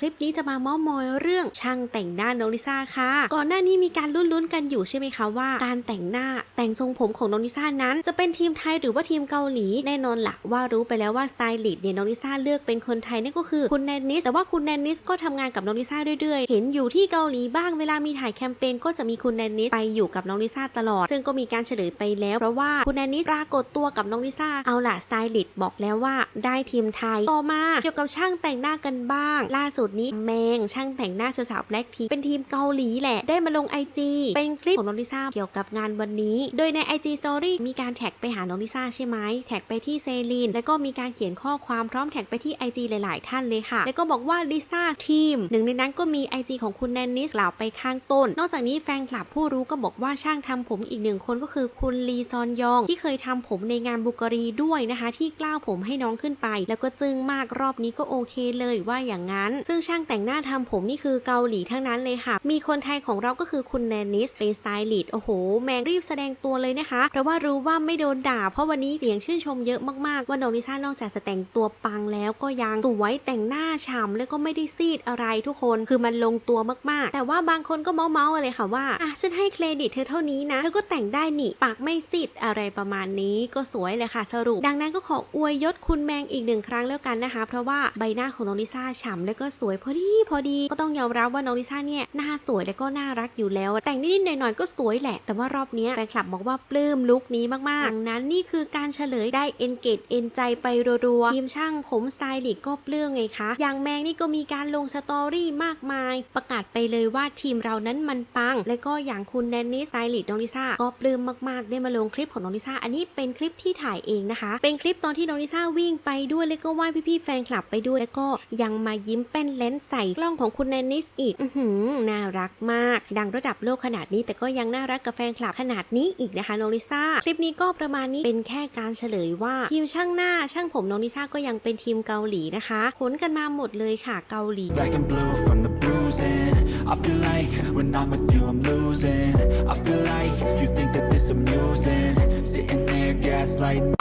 คลิปนี้จะมาเม้ามอยเรื่องช่างแต่งหน้าน้องลิซ่าค่ะ ก่อนหน้านี้มีการลุ้นๆกันอยู่ใช่ไหมคะว่า การแต่งหน้าแต่งทรงผมของน้องลิซ่านั้น จะเป็นทีมไทยหรือว่าทีมเกาหลีแน่นอนละว่ารู้ไปแล้วว่าสไตลิสต์เนี่ยน้องลิซ่าเลือกเป็นคนไทยนั่นก็คือคุณแนนนิสแต่ว่าคุณแนนนิสก็ทำงานกับน้องลิซ่าเรื่อยๆ เห็นอยู่ที่เกาหลีบ้างเวลามีถ่ายแคมเปญก็จะมีคุณแนนนิสไปอยู่กับน้องลิซ่าตลอด ซึ่งก็มีการเฉลยไปแล้วเพราะว่าคุณแนนนิสปรากฏตัวกับน้องลิซ่าเอาล่ะสไตลิสต์บอกแล้วว่า ได้ทีมไทยต่อมาเกี่ยวกับช่างแต่งหน้ากันบ้างล่าสุดนี้แมงช่างแต่งหน้าสาวๆแบล็คพีเป็นทีมเกาหลีแหละ ได้มาลง IG เป็นคลิปของน้องลิซ่าเกี่ยวกับงานวันนี้ โดยใน IG Story มีการแท็กไปหาน้องลิซ่าใช่ไหมแท็กไปที่เซรีนแล้วก็มีการเขียนข้อความพร้อมแท็กไปที่ IG หลาย ๆ ท่านเลยค่ะ แล้วก็บอกว่าลิซ่าทีมหนึ่งในนั้นก็มี IG ของคุณแนนนิสกล่าวไปข้างต้น นอกจากนี้แฟนคลับผู้รู้ก็บอกว่าช่างทำผมอีกหนึ่งคนก็คือคุณลีซอนยอง ที่เคยทำผมในงานบุกรีด้วยนะคะ ที่กล้าวผมให้น้องขึ้นไป แล้วก็จึงมากรอบนี้ก็โอเคเลยว่าอย่างนั้นซึ่งึ่งช่างแต่งหน้าทำผมนี่คือเกาหลีทั้งนั้นเลยค่ะ มีคนไทยของเราก็คือคุณแนนนิสเป็นสไตลิสต์โอ้โห แมงรีบแสดงตัวเลยนะคะ เพราะว่ารู้ว่าไม่โดนด่า เพราะวันนี้เสียงชื่นชมเยอะมากๆ ว่าน้องลิซ่านอกจากจะแต่งตัวปังแล้วก็ยังสวยแต่งหน้าฉ่ำแล้วก็ไม่ได้ซีดอะไรทุกคนคือมันลงตัวมากๆ แต่ว่าบางคนก็เมาเมาเลยค่ะว่าอะฉันให้เครดิตเธอเท่านี้นะเธอก็แต่งได้นี่ปากไม่ซีดอะไรประมาณนี้ก็สวยเลยค่ะสรุป ดังนั้นก็ขออวยยศคุณแมงอีกหนึ่งครั้งแล้วกันนะคะ เพราะว่าใบหน้าของน้องลิซ่าฉ่ำแล้วก็สวยพอดีพอดีก็ต้องยอมรับว่าน้องลิซ่าเนี่ยหน้าสวยแล้วก็น่ารักอยู่แล้ว แต่งนิดๆหน่อยๆก็สวยแหละ แต่ว่ารอบนี้แฟนคลับบอกว่าปลื้มลุคนี้มากๆดังนั้นนี่คือการเฉลยได้เอนเกตเอนใจไปรัวๆทีมช่างผมสไตลิสก็ปลื้มไงคะอย่างแมงนี่ก็มีการลงสตอรี่มากมาย ประกาศไปเลยว่าทีมเรานั้นมันปัง และก็อย่างคุณแนนนี่สไตลิสน้องลิซ่าก็ปลื้มมากๆ ได้มาลงคลิปของน้องลิซ่าอันนี้เป็นคลิปที่ถ่ายเองนะคะ เป็นคลิปตอนที่น้องลิซ่าวิ่งไปด้วยแล้วก็ไหว้พี่ๆแฟนคลับไปด้วยแล้วก็ยังมายิ้มแป้นเลนส์ใส่กล้องของคุณแนนนิสอีก อือหือ น่ารักมาก ดังระดับโลกขนาดนี้ แต่ก็ยังน่ารักกับแฟนคลับขนาดนี้อีกนะคะน้องลิซ่า คลิปนี้ก็ประมาณนี้เป็นแค่การเฉลยว่าทีมช่างหน้าช่างผมน้องลิซ่าก็ยังเป็นทีมเกาหลีนะคะขนกันมาหมดเลยค่ะเกาหลี Black and blue from the bruising I feel like when I'm with you I'm losing I feel like you think that this amusing Sitting there gaslighting